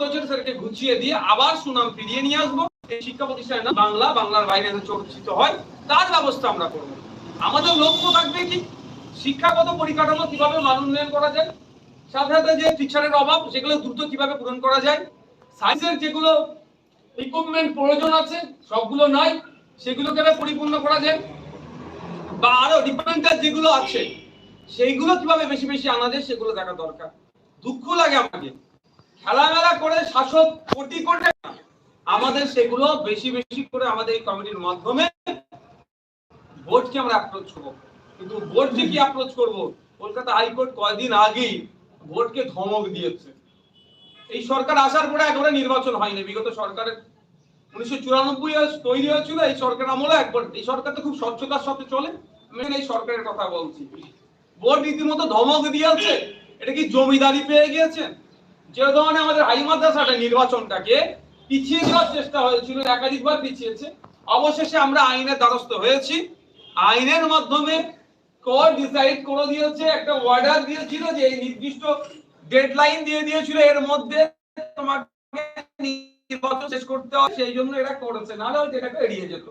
হচ্ছে সেটাকে গুছিয়ে দিয়ে আবার সুনাম ফিরিয়ে নিয়ে আসব। এই শিক্ষা প্রতিষ্ঠানে না বাংলা, বাংলার বাইরে চর্চিত হয়, তার ব্যবস্থা আমরা করব। আমাদের লক্ষ্য থাকবে কি? শিক্ষাগত পরিকাঠামো কীভাবে মান উন্নয়ন করা যায়? সাথে সাথে যে টিচারের অভাব, সেগুলো দ্রুত কীভাবে পূরণ করা যায়? সায়েন্সের যেগুলো ইকুইপমেন্ট প্রয়োজন আছে, সবগুলো নাই সেগুলো কীভাবে পরিপূর্ণ করা যায়? বা আরও ডিপার্টমেন্টাল যেগুলো আছে, সেইগুলো কীভাবে বেশি বেশি আনা যায়, সেগুলো দেখা দরকার। দুঃখ লাগে আমাকে। খেলামেলা করে শাসক কোটি টাকা। আমাদের সেগুলো বেশি বেশি করে আমাদের এই কমিটির মাধ্যমে বোর্ডকে আমরা অ্যাপ্রোচ করব। কিন্তু যে কি অ্যাপ্রোচ করব? কলকাতা হাইকোর্ট কয়েকদিন আগেই বোর্ডকে ধমক দিয়েছে। এই সরকার আসার পরে একবারে নির্বাচন হয়নি। বিগত সরকারের উনিশশো চুরানব্বই তৈরি হয়েছিল, এই সরকার আমলে একবার, এই সরকার তো খুব স্বচ্ছতার সাথে চলে। আমি এই সরকারের কথা বলছি। বোর্ড রীতিমতো ধমক দিয়েছে। এটা কি জমিদারি পেয়ে গিয়েছেন যে ধরনের আমাদের হাই মাদ্রাসাটা নির্বাচনটাকে পিছিয়ে দেওয়ার চেষ্টা হয়েছিল, একাধিকবার পিছিয়েছে, অবশেষে আমরা আইনের দ্বারস্থ হয়েছি। আইনের মাধ্যমে কোর্ট ডিসাইড করে দিয়েছে, একটা অর্ডার দিয়েছিল যে এই নির্দিষ্ট ডেডলাইন দিয়ে দিয়েছিল, এর মধ্যে তোমাকে নির্বাচন শেষ করতে হবে, সেই জন্য এটা করেছে এটাকে এড়িয়ে যেত।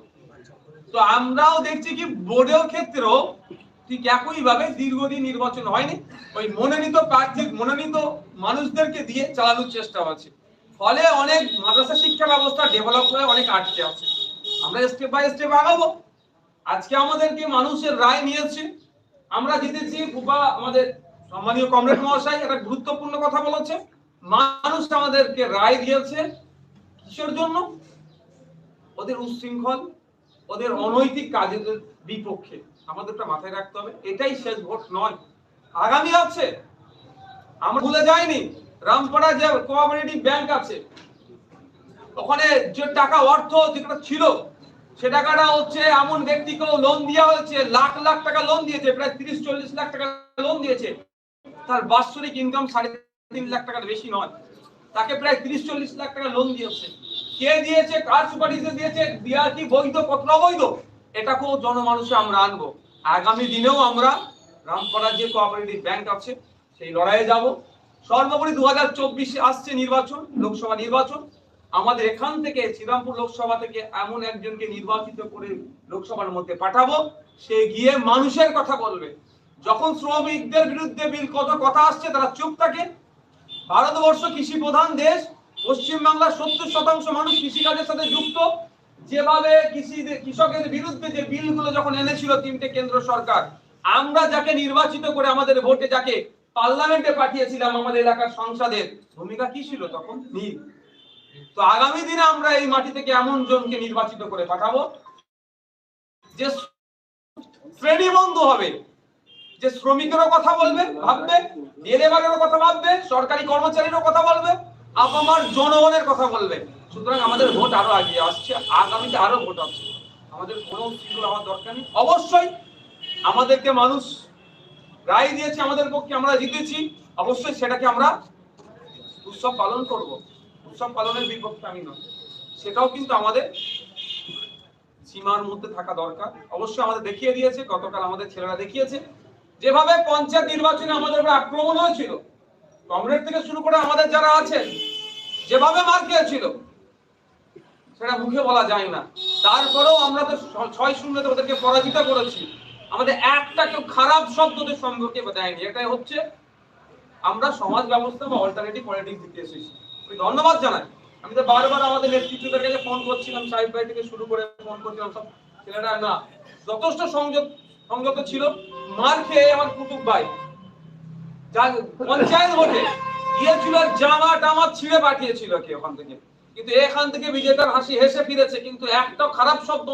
তো আমরাও দেখছি কি বোর্ডের ক্ষেত্রেও ঠিক একই ভাবে দীর্ঘদিন নির্বাচন হয়নি। ওই মনোনীত প্রার্থী, মনোনীত মানুষদেরকে দিয়ে চালানোর চেষ্টা হচ্ছে। ফলে অনেক মাদ্রাসা শিক্ষা ব্যবস্থা ডেভেলপ হয়ে অনেক আটকে আছে। আমরা স্টেপ বাই স্টেপ আগাবো। আজকে আমাদেরকে মানুষের রায় নিয়েছে। আমরা জিতেছি ফুপা আমাদের সম্মানীয় কমরেড মহাশয় একটা গুরুত্বপূর্ণ কথা বলেছে। মানুষ আমাদেরকে রায় দিয়েছে কিসের জন্য? ওদের উচ্ছৃঙ্খল, ওদের অনৈতিক কাজের বিপক্ষে। আমাদেরটা মাথায় রাখতে হবে। এটাই শেষ ভোট নয়। আগামী আছে। আমরা ভুলে যাইনি, রামপাড়া যে কোঅপারেটিভ ব্যাংক আছে, ওখানে যে টাকা অর্থ যেটা ছিল, সে টাকাটা হচ্ছে এমন ব্যক্তিকেও লোন দেওয়া হয়েছে, লাখ লাখ টাকা লোন দিয়েছে, প্রায় তিরিশ চল্লিশ লাখ টাকা লোন দিয়েছে। তার বাৎসরিক ইনকাম সাড়ে তিন লাখ টাকার বেশি নয়। তাকে প্রায় তিরিশ চল্লিশ লাখ টাকা লোন দিয়েছে। কে দিয়েছে, কার সুপারিশে দিয়েছে দেওয়া কি বৈধ কত অবৈধ? এটাকেও জনমানুষে আমরা আনব। আগামী দিনেও আমরা রামপাড়া যে কোঅপারেটিভ ব্যাংক আছে, সেই লড়াইয়ে যাব। সর্বোপরি দু হাজার চব্বিশে আসছে নির্বাচন, লোকসভা নির্বাচন। আমাদের এখান থেকে শ্রীরামপুর লোকসভা থেকে এমন একজনকে নির্বাচিত করে লোকসভার মধ্যে পাঠাবো, সে গিয়ে মানুষের কথা বলবে। যখন শ্রমিকদের বিরুদ্ধে বিল কত কথা আসছে তারা চুপ থাকে। ভারতবর্ষ কৃষি প্রধান দেশ, পশ্চিমবাংলার সত্তর শতাংশ মানুষ কৃষিকাজের সাথে যুক্ত। যেভাবে কৃষি কৃষকের বিরুদ্ধে যে বিলগুলো যখন এনেছিল তিনটে কেন্দ্র সরকার, আমরা যাকে নির্বাচিত করে আমাদের ভোটে যাকে পার্লামেন্টে পাঠিয়েছিলাম আমাদের এলাকার সংসদের, ভূমিকা কি ছিল তখন? নীল। তো আগামী দিনে আমরা এই মাটি থেকে এমন জনকে নির্বাচিত করে পাঠাবো যে শ্রেণীবন্ধ হবে। যে শ্রমিকেরও কথা বলবে, ভাববে লেবারেরও কথা ভাববে, সরকারি কর্মচারীরও কথা বলবে, আপামার জনগণের কথা বলবে। সুতরাং আমাদের ভোট আরও এগিয়ে আসছে, আগামীতে আরও ভোট আসছে আমাদের কোনো উচ্ছৃঙ্খল আমার দরকার নেই। অবশ্যই আমাদেরকে মানুষ রায় দিয়েছে আমাদের পক্ষে, আমরা জিতেছি। অবশ্যই সেটাকে আমরা উৎসব পালন করব। উৎসব পালনের বিপক্ষে আমি নয় সেটাও কিন্তু আমাদের সীমার মধ্যে থাকা দরকার। অবশ্যই আমাদের দেখিয়ে দিয়েছে, গতকাল আমাদের ছেলেরা দেখিয়েছে। যেভাবে পঞ্চায়েত নির্বাচনে আমাদের উপর আক্রমণ হয়েছিল, কংগ্রেস থেকে শুরু করে আমাদের যারা আছেন, যেভাবে মার খেয়েছিল সেটা মুখে বলা যায় না। তারপরেও আমরা তো ছয় শূন্যতে ওদেরকে পরাজিত করেছি। আমাদের একটা কেউ খারাপ শব্দ ওদের সম্পর্কে দেয়নি। এটাই হচ্ছে আমরা সমাজ ব্যবস্থা বা অল্টারনেটিভ পলিটিক্স দিতে এসেছি। আমি ধন্যবাদ জানাই। আমি তো বারবার আমাদের নেতৃত্বদের কাছে ফোন করছিলাম, সাহেব ভাই থেকে শুরু করে ফোন করছিলাম, সব ছেলেরা না, যথেষ্ট সংযত সংযত ছিল। মার খেয়ে আমার কুতুব ভাই। যা পঞ্চায়েত ভোটে গিয়েছিল জামা টামা ছিঁড়ে পাঠিয়েছিল কি ওখান থেকে। কিন্তু এখান থেকে বিজেতার হাসি হেসে ফিরেছে কিন্তু একটা খারাপ শব্দ